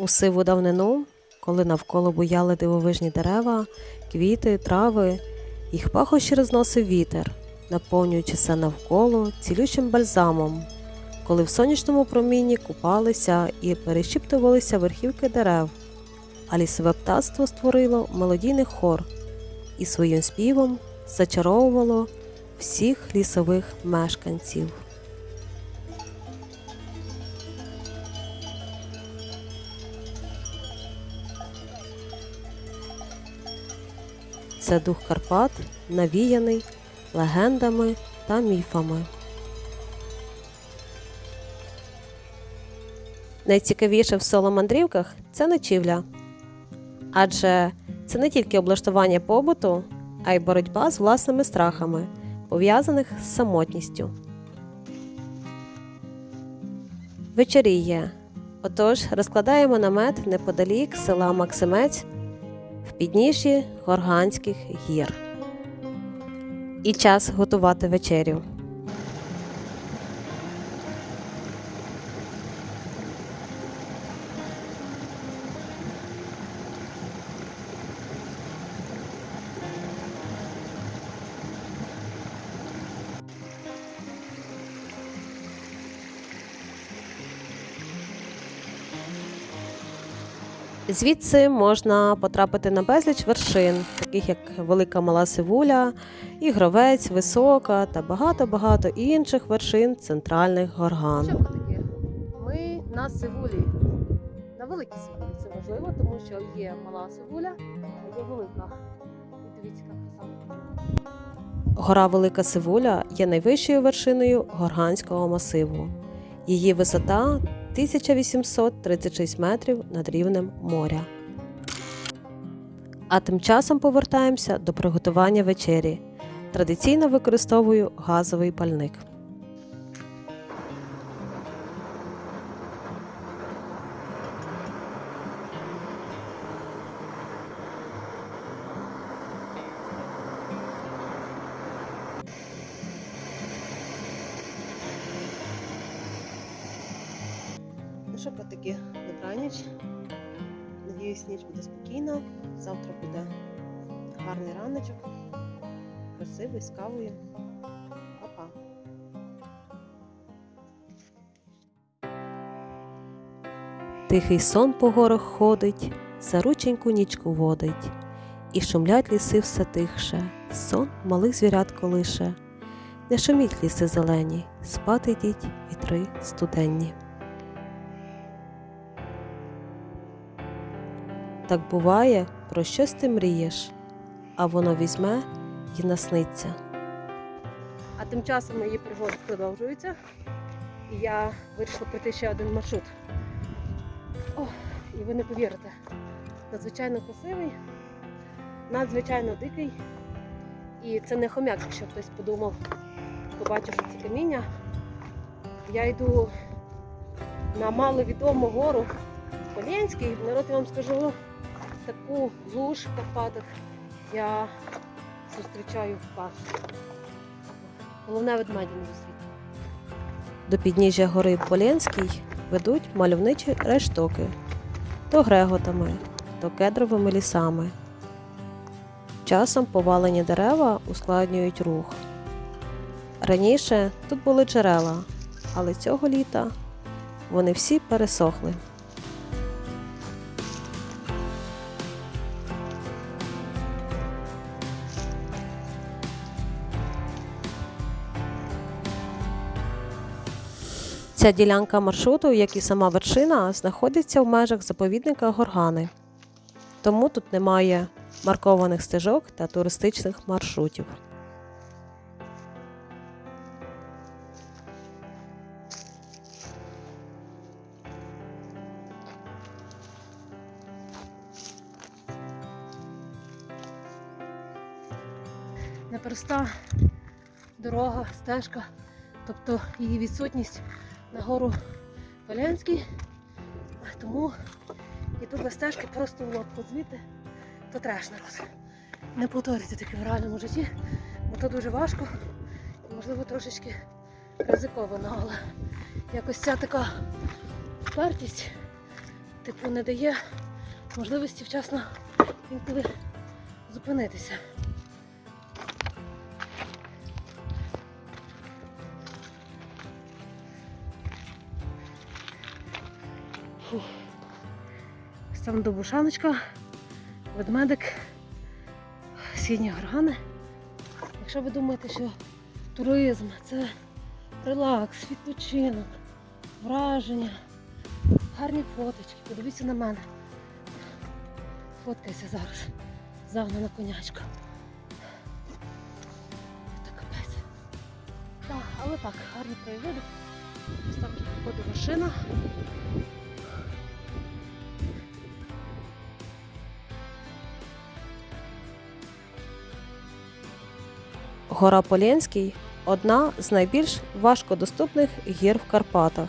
У сиву давнину, коли навколо буяли дивовижні дерева, квіти, трави, їх пахощі розносив вітер, наповнюючи все навколо цілющим бальзамом, коли в сонячному промінні купалися і перешіптувалися верхівки дерев, а лісове птаство створило мелодійний хор і своїм співом зачаровувало всіх лісових мешканців. Це дух Карпат, навіяний легендами та міфами. Найцікавіше в соломандрівках це ночівля. Адже це не тільки облаштування побуту, а й боротьба з власними страхами, пов'язаних з самотністю. Вечоріє. Отож, розкладаємо намет неподалік села Максимець підніжжі Горганських гір. І час готувати вечерю. Звідси можна потрапити на безліч вершин, таких як Велика Мала Сивуля, Ігровець, Висока та багато-багато інших вершин центральних горган. Що таке? Ми на Сивулі. На великій Сивулі це важливо, тому що є мала Сивуля, а є велика. І дивіться, яка краса. Гора Велика Сивуля є найвищою вершиною Горганського масиву. Її висота 1836 метрів над рівнем моря. А тим часом повертаємося до приготування вечері. Традиційно використовую газовий пальник. Що, котики, добраніч. Надіюсь, ніч буде спокійна. Завтра буде гарний раночок, красивий, з кавою. Па-па. Тихий сон по горах ходить, за рученьку нічку водить, і шумлять ліси все тихше, сон малих звірят колише. Не шуміть ліси зелені, спати йдіть вітри студенні. Так буває, про щось ти мрієш, а воно візьме й насниться. А тим часом мої пригоди продовжуються. І я вирішила пройти ще один маршрут. О, і ви не повірите. Надзвичайно красивий, надзвичайно дикий. І це не хомяк, якщо хтось подумав, побачив, що це каміння. Я йду на маловідому гору Полєнський. Народ я вам скажу, таку глуш Карпатах я зустрічаю вперше. Головне ведмеді не зустріти. До підніжжя гори Полєнський ведуть мальовничі рештоки то греготами, то кедровими лісами. Часом повалені дерева ускладнюють рух. Раніше тут були джерела, але цього літа вони всі пересохли. Ця ділянка маршруту, як і сама вершина, знаходиться в межах заповідника Горгани. Тому тут немає маркованих стежок та туристичних маршрутів. непроста дорога, стежка, тобто її відсутність на гору Полянський. Тому іду без стежки просто в лодку звідти, то треш народ. Не повторюйте таке в реальному житті, бо то дуже важко і можливо трошечки ризиковано, але якось ця така впертість типу не дає можливості вчасно інколи зупинитися. Там добушаночка, ведмедик, сідні горгани. Якщо ви думаєте, що туризм це релакс, відпочинок, враження, гарні фоточки, подивіться на мене. Фоткайся зараз. Загнана конячка. Це капець. Так, але так, гарні краєвиди. Ось там вже походу Гора Полєнський одна з найбільш важкодоступних гір в Карпатах.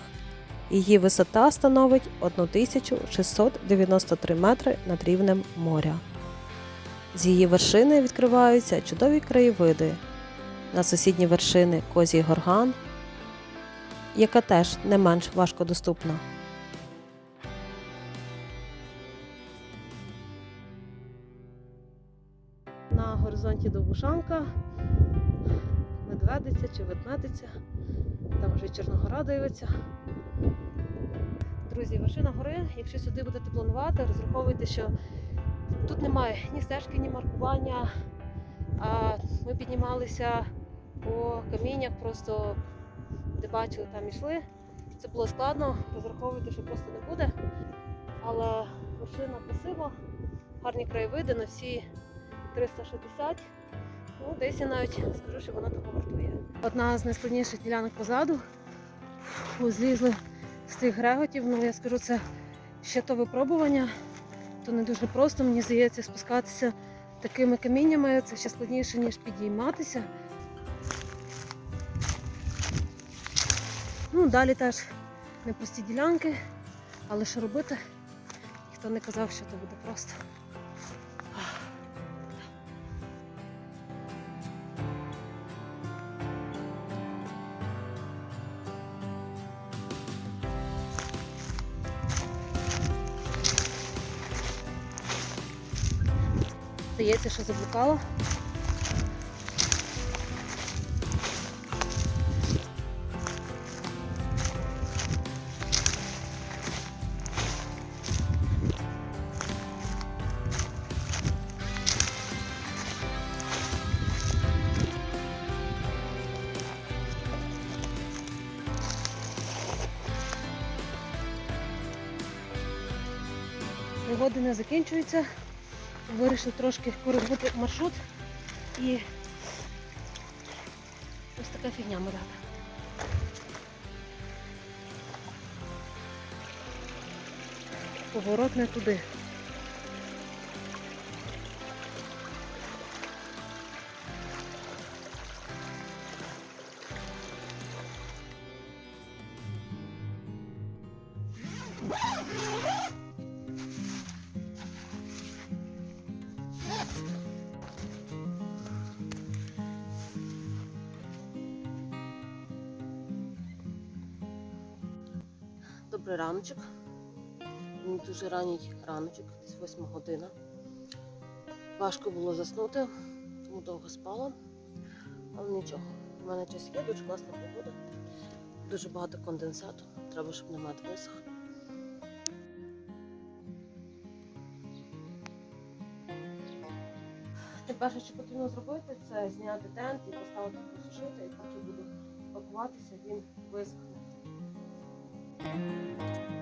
Її висота становить 1693 метри над рівнем моря. З її вершини відкриваються чудові краєвиди. На сусідні вершини Козій Горган, яка теж не менш важкодоступна. Горизонті Довбушанка, медведиця чи ведмедиця. Там вже Чорногора дивиться. Друзі, вершина гори, якщо сюди будете планувати, розраховуйте, що тут немає ні стежки, ні маркування. А ми піднімалися по каміннях, просто де бачили, там йшли. Це було складно, розраховуйте, що просто не буде. Але вершина красива, гарні краєвиди на всі 360. Ну, десь я навіть скажу, що вона того вартує. Одна з найскладніших ділянок позаду. Фу, Злізли з тих греготів. Ну я скажу, це ще то випробування. То не дуже просто, мені здається, спускатися такими каміннями. Це ще складніше, ніж підійматися. Ну, далі теж непрості ділянки, але що робити? Ніхто не казав, що це буде просто. Здається, що заблукала. Пригоди не закінчуються. Вирішив трошки коригувати маршрут і ось така фігня малята. Поворот не туди. Добрий раночок. Мені дуже ранній раночок, десь 8 година. Важко було заснути, тому довго спала. Але нічого, у мене час є, дуже класна погода. Дуже багато конденсату. Треба, щоб намет висох. Перше, що потрібно зробити, це зняти тент і поставити посушити, і поки буду пакуватися, він висохне. Música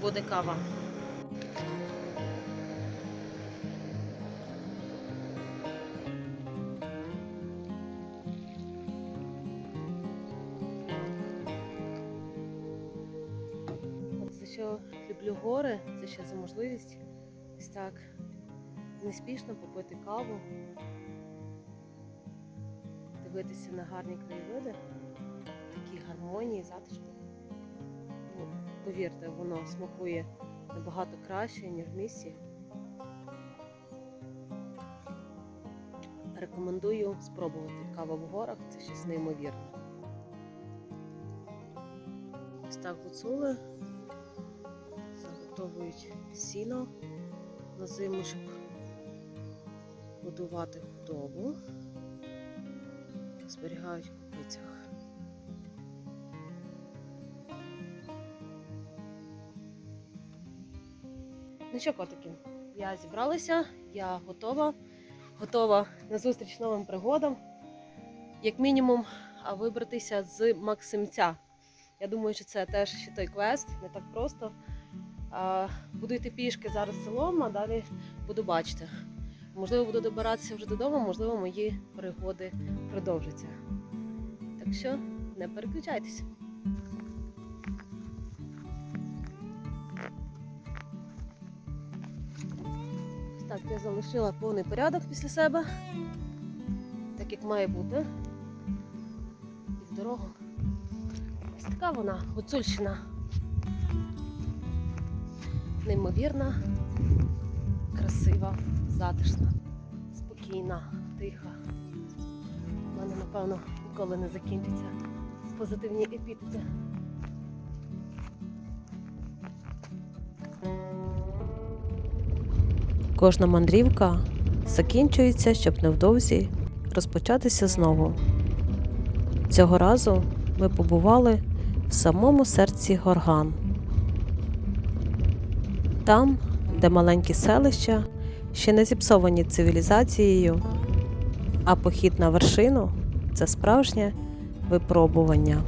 Буде кава. що люблю гори, це ще за можливість ось так неспішно попити каву, дивитися на гарні краєвиди, такі гармонії, затишку. Повірте, воно смакує набагато краще, ніж в місті. Рекомендую спробувати кава в горах, це щось неймовірне. Ось так гуцули заготовують сіно на зиму, щоб годувати худобу, зберігають в купицях. Ну що, котики, я зібралася, я готова. Готова на зустріч новим пригодам. Як мінімум, а вибратися з Максимця. Я думаю, що це теж ще той квест, не так просто. Буду йти пішки зараз селом, а далі буду бачити. Можливо, буду добиратися вже додому, можливо, мої пригоди продовжаться. Так що не переключайтеся. Так, я залишила повний порядок після себе, так як має бути. І в дорогу. Ось така вона, гуцульщина. Неймовірна, красива, затишна, спокійна, тиха. У мене, напевно, ніколи не закінчаться позитивні епітети. Кожна мандрівка закінчується, щоб невдовзі розпочатися знову. Цього разу ми побували в самому серці горган. Там, де маленькі селища ще не зіпсовані цивілізацією, а похід на вершину це справжнє випробування.